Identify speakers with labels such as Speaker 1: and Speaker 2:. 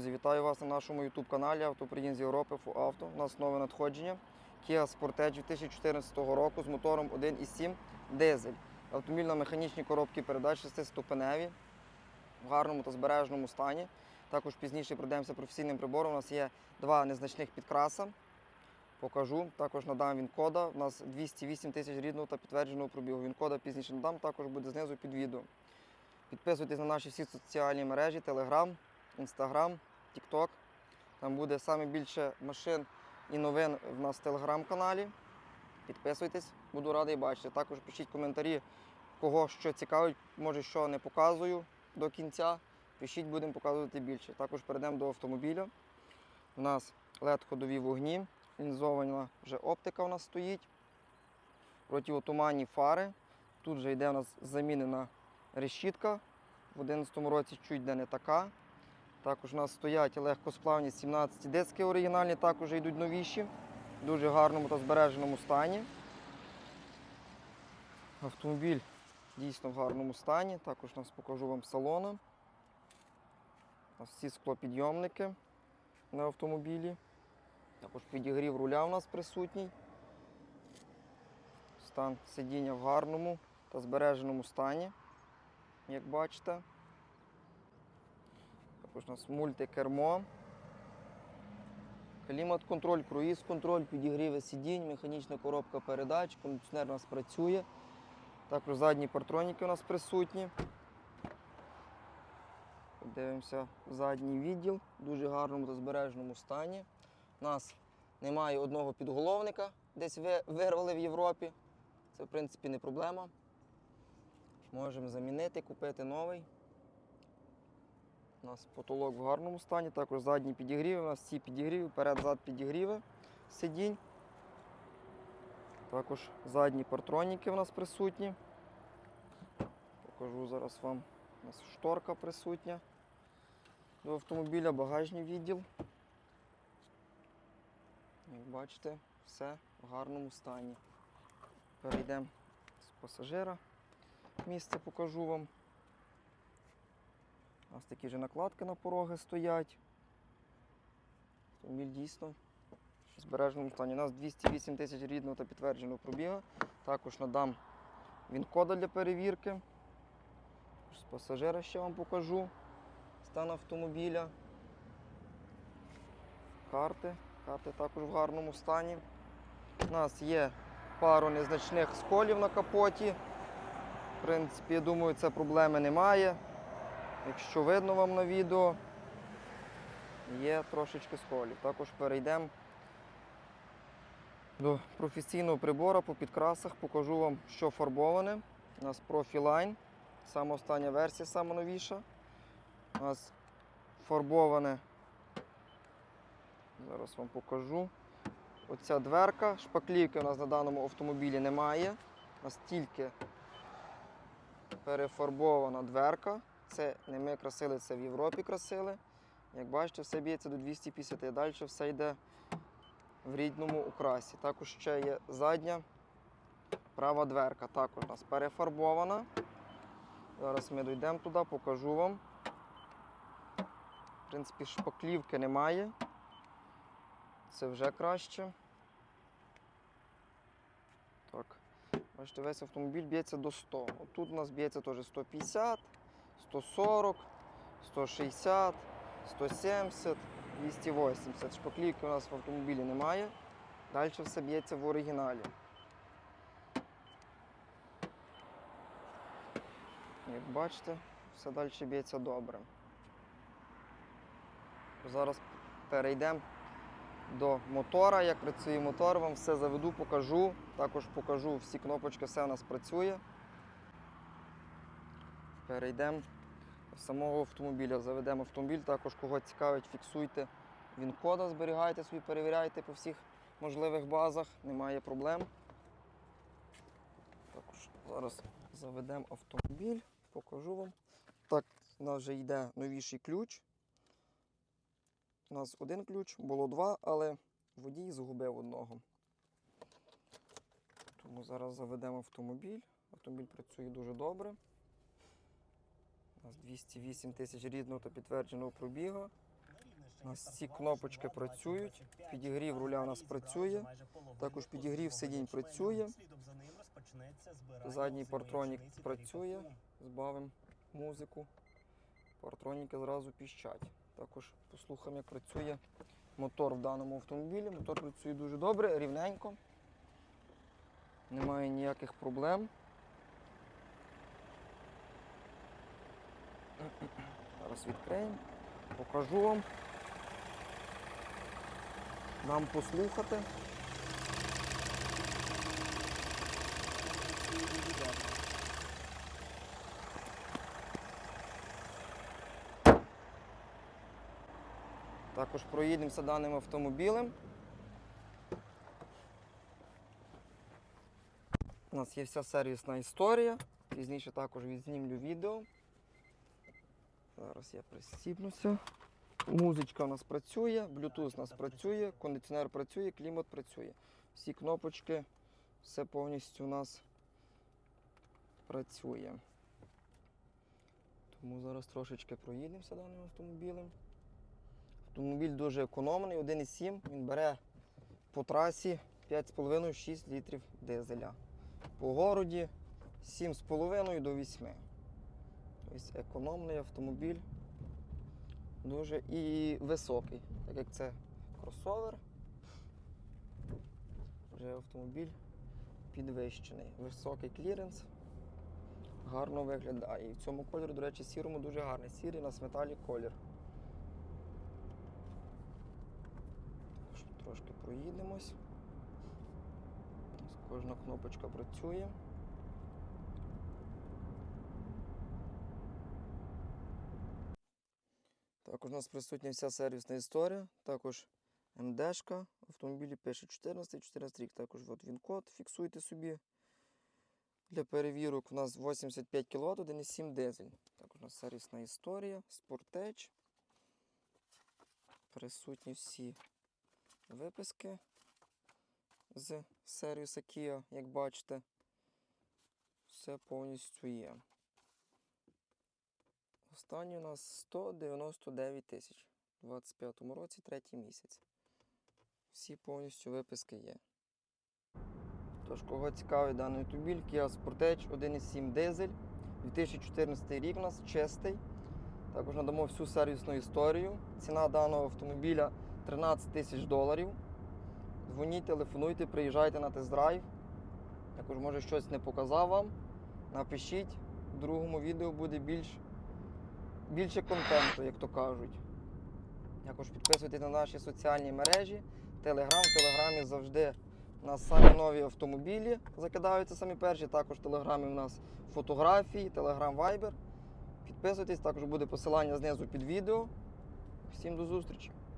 Speaker 1: Друзі, вітаю вас на нашому YouTube каналі Автоприїзд Європи Авто. У нас нове надходження. Kia Sportage 2014 року з мотором 1.7 дизель. Механічній коробці передач 6-ступеневі в гарному та збереженому стані. Також пізніше пройдемося професійним прибором. У нас є два незначних підкраса. Покажу. Також надам він кода. У нас 208 тисяч рідного та підтвердженого пробігу. Він кода пізніше надам, також буде знизу під відео. Підписуйтесь на наші всі соціальні мережі, Telegram, Instagram, TikTok. Там буде саме більше машин і новин в нас в телеграм-каналі. Підписуйтесь, буду радий бачити. Також пишіть коментарі, кого що цікавить, може, що не показую до кінця. Пишіть, будемо показувати більше. Також перейдемо до автомобіля. У нас led ходові вогні, лінзована вже оптика у нас стоїть. Противотуманні фари. Тут вже йде у нас замінена решітка. В 2011 році чуть де не така. Також у нас стоять легкосплавні 17 диски оригінальні, також йдуть новіші. В дуже гарному та збереженому стані. Автомобіль дійсно в гарному стані. Також нас покажу вам салона. У нас всі склопідйомники на автомобілі. Також підігрів руля у нас присутній. Стан сидіння в гарному та збереженому стані, як бачите. Також у нас мультикермо. Клімат-контроль, круїз-контроль, підігріви сидінь, механічна коробка передач, кондиціонер у нас працює. Також задні партроніки у нас присутні. Подивимося задній відділ в дуже гарному та збереженому стані. У нас немає одного підголовника, десь вирвали в Європі. Це, в принципі, не проблема. Можемо замінити, купити новий. У нас потолок в гарному стані, також задні підігріви. У нас всі підігріви, перед-зад підігріви сидінь. Також задні партроніки у нас присутні. Покажу зараз вам. У нас шторка присутня до автомобіля, багажний відділ. Як бачите, все в гарному стані. Перейдемо з пасажира. Місце покажу вам. У нас такі ж накладки на пороги стоять. Автомобіль дійсно в збереженому стані. У нас 208 тисяч рідного та підтвердженого пробіга. Також надам він кода для перевірки. З пасажира ще вам покажу стан автомобіля. Карти. Карти також в гарному стані. У нас є пару незначних сколів на капоті. В принципі, я думаю, це проблеми немає. Якщо видно вам на відео, є трошечки сколів. Також перейдемо до професійного прибору по підкрасах. Покажу вам, що фарбоване. У нас Profiline, саме остання версія, саме новіша. У нас фарбоване. Зараз вам покажу. Оця дверка, шпаклівки у нас на даному автомобілі немає. У нас тільки перефарбована дверка. Це не ми красили, це в Європі красили. Як бачите, все б'ється до 250. Далі все йде в рідному украсі. Також ще є задня права дверка. Також у нас перефарбована. Зараз ми дійдемо туди, покажу вам. В принципі, шпаклівки немає. Це вже краще. Так. Бачите, весь автомобіль б'ється до 100. От тут у нас б'ється теж 150, 140, 160, 170, 280. Шпаклівки у нас в автомобілі немає. Далі все б'ється в оригіналі. Як бачите, все далі б'ється добре. Зараз перейдемо до мотора, як працює мотор, вам все заведу, покажу. Також покажу всі кнопочки, все у нас працює. Перейдемо самого автомобіля. Заведемо автомобіль, також кого цікавить, фіксуйте він кода, зберігайте собі, перевіряйте по всіх можливих базах, немає проблем. Також зараз заведемо автомобіль, покажу вам. Так, у нас вже йде новіший ключ. У нас один ключ, було два, але водій згубив одного. Тому зараз заведемо автомобіль. Автомобіль працює дуже добре. У нас 208 тисяч рідного та підтвердженого пробігу. У нас ці кнопочки працюють, підігрів руля у нас працює, також підігрів сидінь працює. Задній партронік працює, збавимо музику. Партроніки зразу піщать. Також послухаємо, як працює мотор в даному автомобілі. Мотор працює дуже добре, рівненько. Немає ніяких проблем. Зараз відкриємо, покажу вам. Нам послухати. Також проїдемося даним автомобілем. У нас є вся сервісна історія. Пізніше також відзнімлю відео. Зараз я пристібнуся. Музичка у нас працює, Bluetooth у нас працює, кондиціонер працює, клімат працює. Всі кнопочки, все повністю у нас працює. Тому зараз трошечки проїдемося даним автомобілем. Автомобіль дуже економний, 1,7. Він бере по трасі 5,5-6 літрів дизеля. По городі 7,5 до 8. Тобто економний автомобіль. Дуже і високий, так як це кросовер. Вже автомобіль підвищений. Високий кліренс. Гарно виглядає. І в цьому кольорі, до речі, сірому дуже гарний. Сірий на сметалі колір. Трошки проїдемось. Ось Кожна кнопочка працює. Також у нас присутня вся сервісна історія. Також МДшка. Автомобілі пише 14, 14 рік. Також от він код, фіксуйте собі. Для перевірок у нас 85 кВт, 1,7 дизель. Також у нас сервісна історія, спортеч. Присутні всі виписки з сервіса Kia, як бачите. Все повністю є. Останній у нас 199 тисяч у 25 році, третій місяць. Всі повністю виписки є. Тож, кого цікавий даний автомобіль, Kia Sportage 1,7 дизель. 2014 рік у нас чистий. Також надамо всю сервісну історію. Ціна даного автомобіля 13 тисяч доларів. Дзвоніть, телефонуйте, приїжджайте на тест-драйв. Також, може, щось не показав вам. Напишіть. В другому відео буде більш, більше контенту, як то кажуть. Також підписуйтесь на наші соціальні мережі. Телеграм. В Телеграмі завжди у нас самі нові автомобілі закидаються самі перші. Також в Телеграмі у нас фотографії, Телеграм Viber. Підписуйтесь, також буде посилання знизу під відео. Всім до зустрічі!